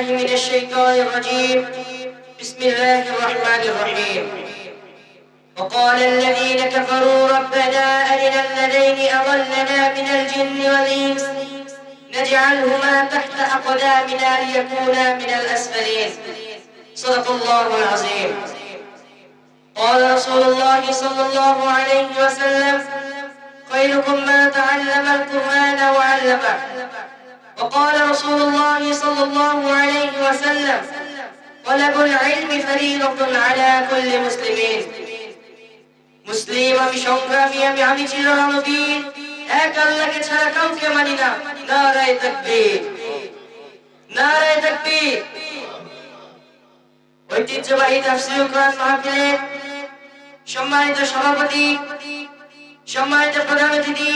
بالله من الشيطان الرجيم. بسم الله الرحمن الرحيم. وقال الذين كفروا ربنا أرنا الذين أضلنا من الجن والإنس. نجعلهما تحت أقدامنا ليكونا من الأسفلين. صدق الله العظيم. قال رسول الله صلى الله عليه وسلم خيركم من تعلم القرآن وعلمه. وقال رسول الله صلى الله عليه وسلم طلب العلم فريضة على كل مسلمين মুসলিম আমি সংগ্রামী আমি আমি চিরনবীর এক আল্লাহকে ছাড়া কাউকে মানি না নারায় তাকবীর নারায় তাকবীর ঐতিহ্যবাহী তাফসীরুল কোরআন মাহফিলের সম্মানিত সভাপতি সম্মানিত প্রধান অতিথি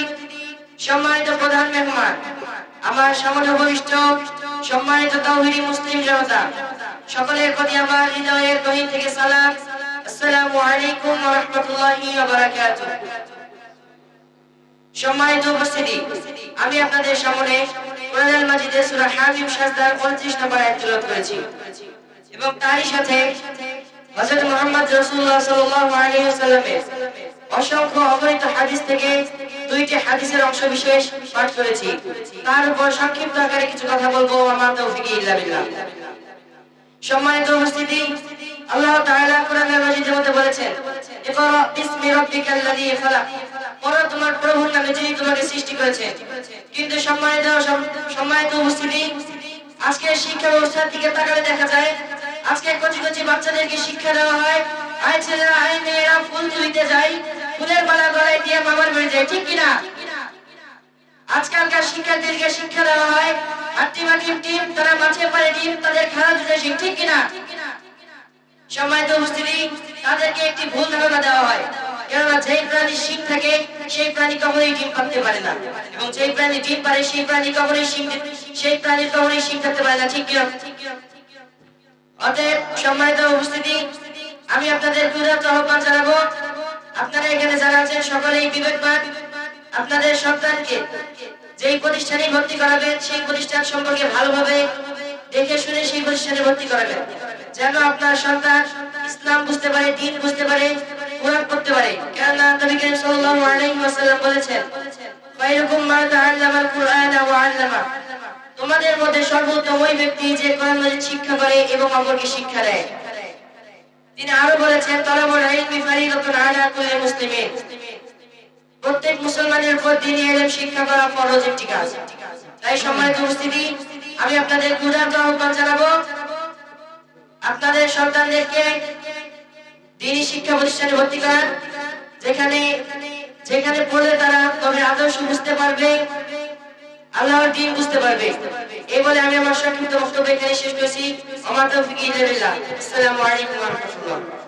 সম্মানিত প্রধান মেহমান, আমার সমর্থ বরিষ্ঠ সম্মানিত তাওহিদি মুসলিম জনতা, সকলের প্রতি আমার হৃদয়ের গহীন থেকে সালাম, আসসালামু আলাইকুম সম্মানিত উপস্থিতি, আমি আপনাদের সামনে কোরআনুল মাজিদের সূরা হামিম সাজদার 29 নম্বর আয়াত তেলাওয়াত করেছি এবং তারই সাথে হযরত মুহাম্মদ রাসূলুল্লাহ সাল্লাল্লাহু আলাইহি ওয়াসাল্লামের অসংখ্য অগণিত হাদিস থেকে দুইটি হাদিসের অংশ বিশেষ পাঠ করেছি। তার উপর সংক্ষিপ্ত আকারে কিছু কথা বলব আমার তৌফিক সম্মানিত উপস্থিতি, আল্লাহ তাআলা কোরআনের মাজিদের মধ্যে বলেছেন, ইকরা খালাক। তোমার প্রভুর নামে যিনি তোমাকে সৃষ্টি কিন্তু সম্মানিত সম্মানিত উপস্থিতি, আজকে শিক্ষা ব্যবস্থার দিকে তাকালে দেখা যায়, আজকে কচি কচি বাচ্চাদেরকে শিক্ষা দেওয়া হয়, আয় ছেলেরা আয় মেয়েরা ফুল তুলিতে যায়, ফুলের যায় ঠিক কিনা? আজকালকার শিক্ষার্থীদেরকে শিক্ষা দেওয়া হয় হাট্টিমা টিম টিম, তারা মাঠে পারে ডিম তাদের খেলা ধুলে শিখ, ঠিক কিনা? সম্মানিত উপস্থিতি, তাদেরকে একটি ভুল ধারণা দেওয়া হয়। কেননা যেই প্রাণী শিং থাকে, সেই প্রাণী কখনোই ডিম পারতে পারে না। এবং যেই প্রাণী ডিম পারে, সেই প্রাণী কখনোই শিং সেই প্রাণীর কখনোই শিং থাকতে পারে না, ঠিক কিনা? অতএব, সম্মানিত উপস্থিতি, আমি আপনাদের ক্ষুধার্ত আহ্বান জানাব আপনারা এখানে যারা আছেন, সকলেই বিবেকবান। আপনাদের সন্তানকে যেই প্রতিষ্ঠানে ভর্তি করাবেন, সেই প্রতিষ্ঠান সম্পর্কে ভালোভাবে দেখে শুনে সেই প্রতিষ্ঠানে ভর্তি করাবেন। যেন আপনার সন্তান ইসলাম বুঝতে পারে, দিন বুঝতে পারে, কোরআন পড়তে পারে। কেননা নবী করিম সাল্লাল্লাহু আলাইহি ওয়াসাল্লাম বলেছেন খায়রুকুম মান তাআল্লামাল কুরআনা ওয়া আল্লামা। তোমাদের মধ্যে সর্বোত্তম ওই ব্যক্তি যে কোরআন শিক্ষা করে এবং অপরকে শিক্ষা দেয়। তিনি আরও বলেছেন তলাবুল ইলমি ফারিদাতুন আলা কুল্লি মুসলিমিন প্রত্যেক মুসলমানের উপর দিনই ইলম শিক্ষা করা ফরজ একটি কাজ। তাই সম্মানিত উপস্থিতি, আমি আপনাদের ক্ষুধার্ত আহ্বান জানাব। আপনাদের সন্তানদেরকে দিনই শিক্ষা প্রতিষ্ঠানে ভর্তি করান যেখানে যেখানে পড়লে তারা তবে আদর্শ বুঝতে পারবে, আল্লাহর দিন বুঝতে পারবে। এই বলে আমি আমার সংক্ষিপ্ত বক্তব্য এখানে শেষ করছি। আমার তো ইল্লা আসসালামু আলাইকুম রাহমাতুল্লাহ।